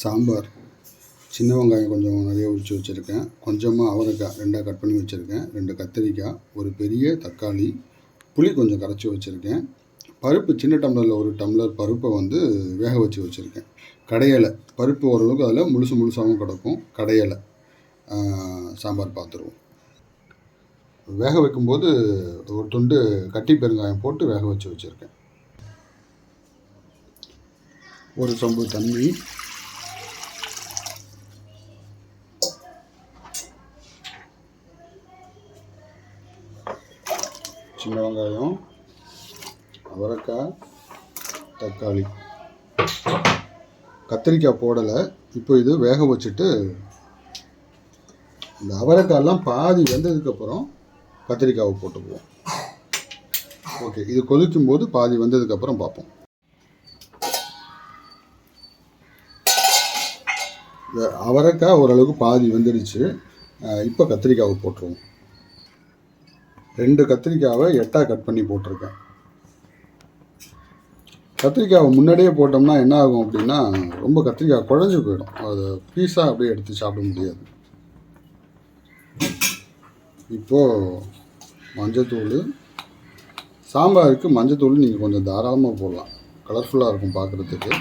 சாம்பார். சின்ன வெங்காயம் கொஞ்சம் நிறைய உரித்து வச்சுருக்கேன். கொஞ்சமாக அவரைக்காய் ரெண்டாக கட் பண்ணி வச்சுருக்கேன். ரெண்டு கத்திரிக்காய் ஒரு பெரிய தக்காளி புளி கொஞ்சம் கரைச்சி வச்சுருக்கேன். பருப்பு சின்ன டம்ளரில் ஒரு டம்ளர் பருப்பை வந்து வேக வச்சு வச்சுருக்கேன். கடையலை. பருப்பு ஓரளவுக்கு அதில் முழுசு முழுசாகவும் கிடக்கும். கடையலை. சாம்பார் பார்த்துருவோம். வேக வைக்கும்போது ஒரு துண்டு கட்டி பெருங்காயம் போட்டு வேக வச்சு வச்சுருக்கேன். ஒரு சொம்பு தண்ணி சின்ன வெங்காயம் அவரைக்காய் தக்காளி. கத்திரிக்காய் போடலை. இப்போ இது வேக வச்சுட்டு இந்த அவரைக்காயெல்லாம் பாதி வெந்ததுக்கப்புறம் கத்திரிக்காவை போட்டுக்குவோம். ஓகே இது கொதிக்கும் போது பாதி வெந்ததுக்கப்புறம் பார்ப்போம். இந்த அவரைக்காய் ஓரளவுக்கு பாதி வெந்துடுச்சு. இப்போ கத்திரிக்காவை போட்டுருவோம். ரெண்டு கத்திரிக்காவை எட்டாக கட் பண்ணி போட்டிருக்கேன். கத்திரிக்காவை முன்னாடியே போட்டோம்னா என்ன ஆகும் அப்படின்னா ரொம்ப கத்திரிக்காய் குழஞ்சி போயிடும். அது பீஸாக அப்படியே எடுத்து சாப்பிட முடியாது. இப்போது மஞ்சத்தூள் சாம்பாருக்கு மஞ்சத்தூள் நீங்கள் கொஞ்சம் தாராளமாக போடலாம். கலர்ஃபுல்லாக இருக்கும் பார்க்குறதுக்கு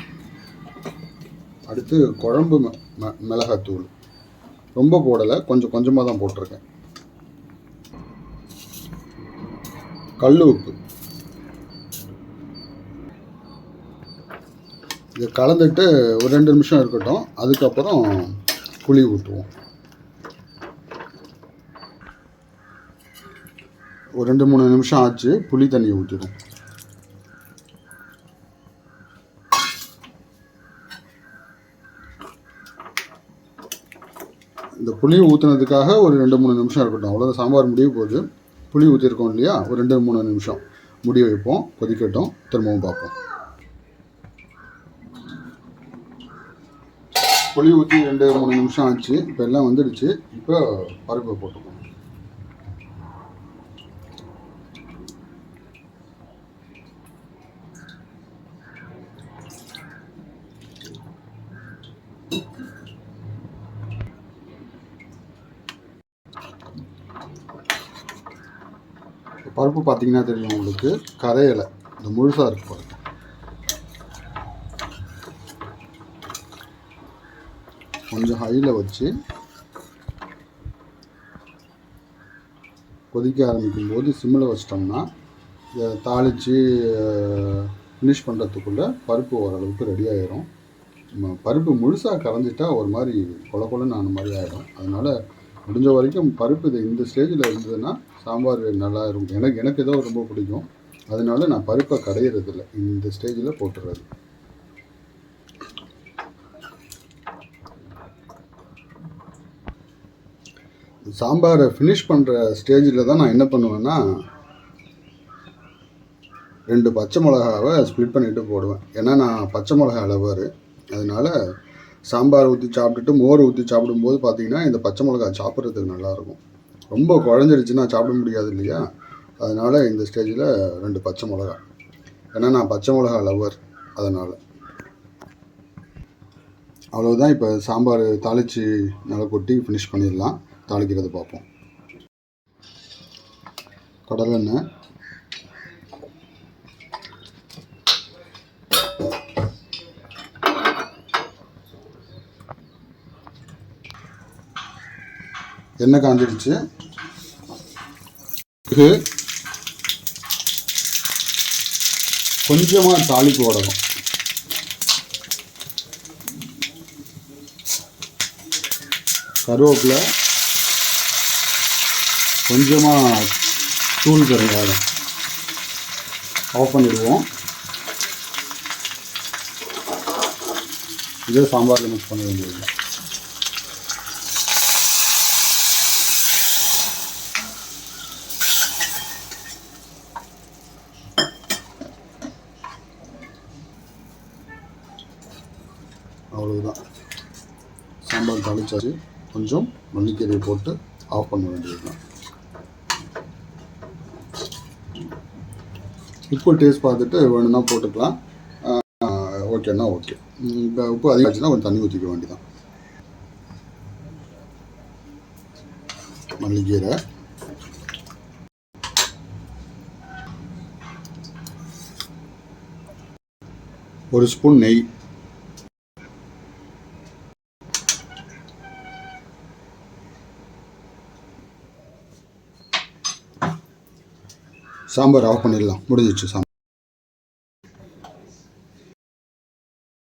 அடுத்து குழம்பு ம ம மிளகாத்தூள். ரொம்ப போடலை கொஞ்சம் கொஞ்சமாக தான் போட்டிருக்கேன். கல் உப்பு. இதை கலந்துட்டு ஒரு ரெண்டு நிமிஷம் இருக்கட்டும். அதுக்கப்புறம் புளி ஊற்றுவோம் ஒரு ரெண்டு மூணு நிமிஷம் ஆச்சு. புளி தண்ணியை ஊற்றிடும் இந்த புளி ஊற்றுனதுக்காக ஒரு ரெண்டு மூணு நிமிஷம் இருக்கட்டும். அவ்வளோ சாம்பார் முடிய போகுது. புளி ஊற்றிருக்கோம் இல்லையா? ஒரு ரெண்டு மூணு நிமிஷம். முடி வைப்போம் கொதிக்கட்டும் திரும்பவும் பார்ப்போம். புளி ஊற்றி ரெண்டு மூணு நிமிஷம் ஆச்சு. இப்போ எல்லாம் வந்துடுச்சு. இப்போ பருப்பை போட்டுப்போம் பருப்பு பார்த்தீங்கன்னா தெரியும் உங்களுக்கு. கரையலை இந்த முழுசாக இருக்கு பாருங்க. கொஞ்சம் ஹையில் வச்சு கொதிக்க ஆரம்பிக்கும் போது சிம்மில் வச்சிட்டோம்னா இதை தாளித்து ஃபினிஷ் பண்ணுறதுக்குள்ளே பருப்பு ஓரளவுக்கு ரெடி ஆகிரும் பருப்பு முழுசாக கரைஞ்சிட்டா ஒரு மாதிரி கொல கொலன்னு ஆன மாதிரி ஆகிடும் அதனால் முடிஞ்ச வரைக்கும் பருப்பு இது இந்த ஸ்டேஜில் இருந்ததுன்னா சாம்பார் நல்லா இருக்கும் எனக்கு எனக்கு ஏதோ ரொம்ப பிடிக்கும். அதனால நான் பருப்பை கடையிறதில்ல. இந்த ஸ்டேஜில் போட்டுறது. சாம்பாரை ஃபினிஷ் பண்ணுற ஸ்டேஜில் தான் நான் என்ன பண்ணுவேன்னா ரெண்டு பச்சை மிளகாவை ஸ்ப்ளிட் பண்ணிவிட்டு போடுவேன். ஏன்னா நான் பச்சை மிளகா அளவார் அதனால் சாம்பார் ஊற்றி சாப்பிட்டுட்டு மோர் ஊற்றி சாப்பிடும்போது பார்த்தீங்கன்னா இந்த பச்சை மிளகா சாப்பிட்றதுக்கு நல்லாயிருக்கும். ரொம்ப குழஞ்சிருச்சுன்னா சாப்பிட முடியாது இல்லையா? அதனால் இந்த ஸ்டேஜில் ரெண்டு பச்சை மிளகா ஏன்னா நான் பச்சை மிளகா லவர் அதனால். அவ்வளோதான் இப்போ சாம்பார் தாளித்து நல்லா கொட்டி ஃபினிஷ் பண்ணிடலாம். தாளிக்கிறது பார்ப்போம். கடலெண்ணெய் எண்ணெய் காஞ்சிடுச்சு. இது கொஞ்சமாக தாளிப்பு போடணும். கருவேப்பிலை கொஞ்சமாக தூள் பெருங்காயம் ஆஃப் பண்ணிடுவோம். இதே சாம்பாரில் மிக்ஸ் பண்ண வேண்டியது. அவ்வளவுதான். சாம்பார் தாளிச்சாச்சு. கொஞ்சம் மல்லிக்கீரையை போட்டு ஆஃப் பண்ண வேண்டியது தான் உப்பு டேஸ்ட் பார்த்துட்டு வேணும்னா போட்டுக்கலாம். ஓகேன்னா ஓகே. இப்போ உப்பு அதிகமாச்சுன்னா கொஞ்சம் தண்ணி ஊற்றிக்க வேண்டியதான் மல்லிக்கீரை ஒரு ஸ்பூன் நெய். சாம்பார் ஆஃப் பண்ணிடலாம். முடிஞ்சிச்சு சாம்பார்.